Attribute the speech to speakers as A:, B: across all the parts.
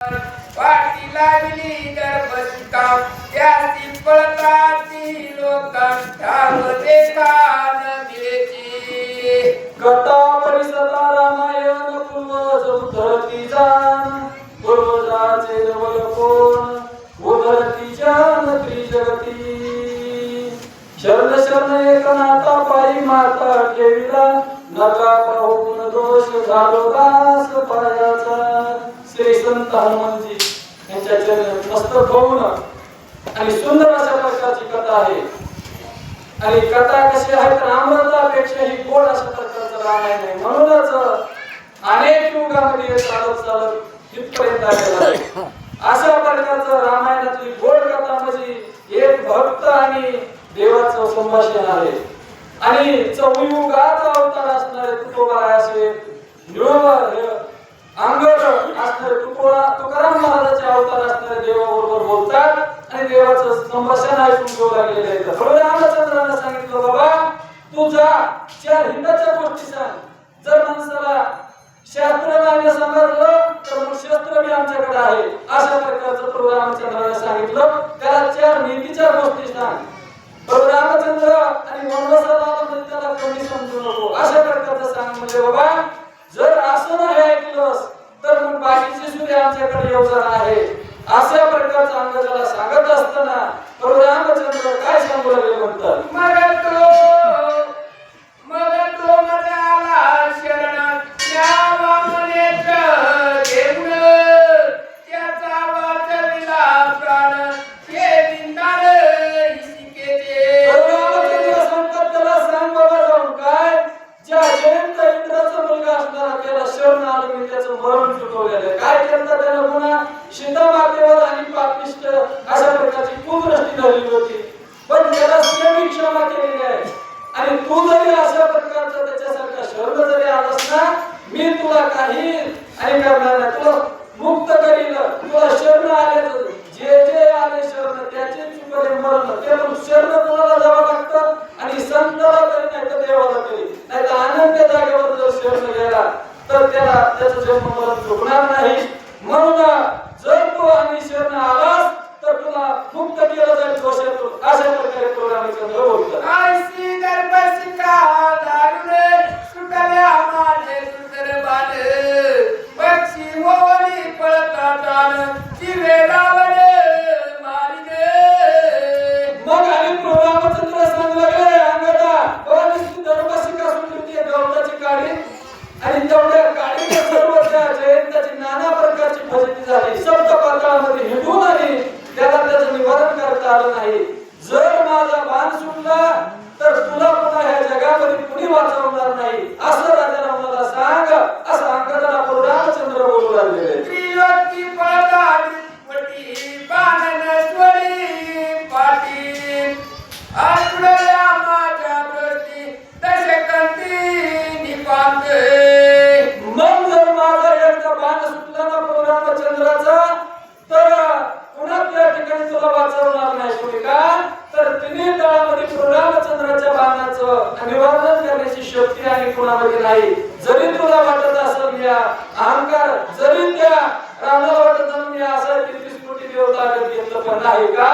A: वाटी लागली गर्भशिका त्याची पळताची लोक ठाव देखान मिळेची.
B: कथा परिसदा रामायण पूर्वज उधरती पूर्वजाचे नवल कोण उधरती जान त्रिजगती शरण शरण एकनाथा पायी माता ठेविला नका पाहून दोष झालो का संत हनुमानजी यांच्या चरणी मस्तक होऊन आणि सुंदर अशा प्रकारची कथा आहे. आणि कथा कशी आहे तर अमृतापेक्षा ही गोड अशा प्रकारचं रामायण आहे. म्हणूनच अनेक युगामध्ये चालत चालत इथपर्यंत आलेला आहे. अशा प्रकारचं रामायणातली गोड कथा म्हणजे एक भक्त आणि देवाचं संभाषण आहे. आणि चौयुगाचा अवतार असणारे तुकोबा असे निळोबा असणारे देवाचं संभाषण ऐकून घेऊ लागलेले आहेत प्रभू रामचंद्रानं सांगितलं बाबा तू जा चार हिंदाच्या गोष्टी सांग जर माणसाला शास्त्र नाही सांगितलं तर मग शस्त्र बी आमच्याकडे आहे. अशा प्रकारचं प्रभू रामचंद्रानं सांगितलं. त्याला चार नीतीच्या गोष्टी सांग. प्रभू रामचंद्र आणि वनवासाला म्हणजे त्याला कमी समजू नको. अशा प्रकारचं सांग म्हणजे बाबा जर असं नाही ऐकलंस तर मग बाकीचे सुद्धा आमच्याकडे योजना आहे अशा प्रकारचं अंग त्याला सांगत असताना प्रभू रामचंद्र काय सांगू लागले म्हणतात?
A: मग तो मग तो मध्ये आला शरण त्या वामनेच घेऊन त्याचा वाचविला प्राण. हे बिंदार शिकेचे
B: रामचंद्र सांगतात त्याला सांग बाबा जाऊन काय? ज्या जयंत इंद्राचा मुलगा असणारा त्याला शरण आलं मी त्याचं मरण चुकवलेलं. काय केलं त्यानं पुन्हा? पापिष्ट अशा प्रकारची कुदृष्टी झालेली होती. पण त्याला स्नेही क्षमा केलेली आहे. आणि तू जरी अशा प्रकारचा त्याच्यासारखा शरण जरी आलास ना मी तुला काही आणि करणार नाही. तुला मुक्त करील तुला शरण आल्याचं जे जे आले शरण त्याचे चुकले मरण. ते पण शरण कोणाला जावं लागतं आणि संताला तरी नाही तर देवाला तरी. नाही तर आनंद जागेवर जर शरण गेला तर त्याला त्याचं जन्म मरण चुकणार नाही. म्हणून जर तू आणि शरण आलास तर तुला मुक्त केलं जाईल दोषातून अशा प्रकारे
A: आयसी दारुण बाल पक्षी मारिले
B: मग आणि सांगू लागले अंगदा सुटली गवताची आणि तेवढ्या काडीच्या सर्व जयंताची नाना प्रकारची फजिती झाली. सप्त पाताळामध्ये हिंडून करता आलं नाही. जर माझा बाण सुटला तर तुला पुन्हा ह्या जगामध्ये कुणी वाचवणार नाही? असं राजाला मला सांग. असं अंगदाला प्रभू रामचंद्र बोलू
A: पाटील. माझ्या प्रती दशकंती निपात.
B: मग जर माझा एकदा बाण सुटला ना प्रभू रामचंद्राचा तर पुन्हा त्या ठिकाणी तुला वाचवणार कोणी का तर तिने तळामध्ये प्रभू रामचंद्राच्या बाणाचं निवारण करण्याची शक्ती आणि कुणामध्ये नाही. जरी तुला वाटत असेल या अहंकार जरी त्या रामाला वाटत असेल मी असा तेहतीस कोटी देव ताब्यात घेतलं पण नाही का?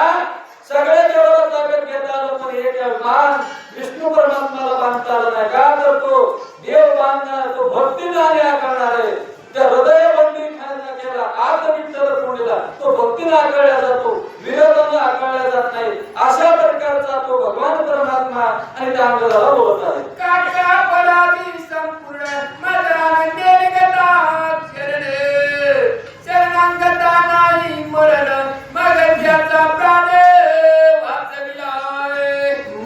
B: सगळे देवाला ताब्यात घेता आलं पण एक बाण विष्णू परमात्माला बांधता आलं नाही का? तर तो देव बांधणार तो भक्तीने आणि आकारणार आहे त्या हृदय बंदी खायला केला आत विठ्ठल कोणीला तो भक्तीने आकारण्याचा जातो विरोधाने आकळला जात नाही अशा प्रकारचा तो भगवान परमात्मा आणि त्या अंगाला बोलत आहे
A: काठी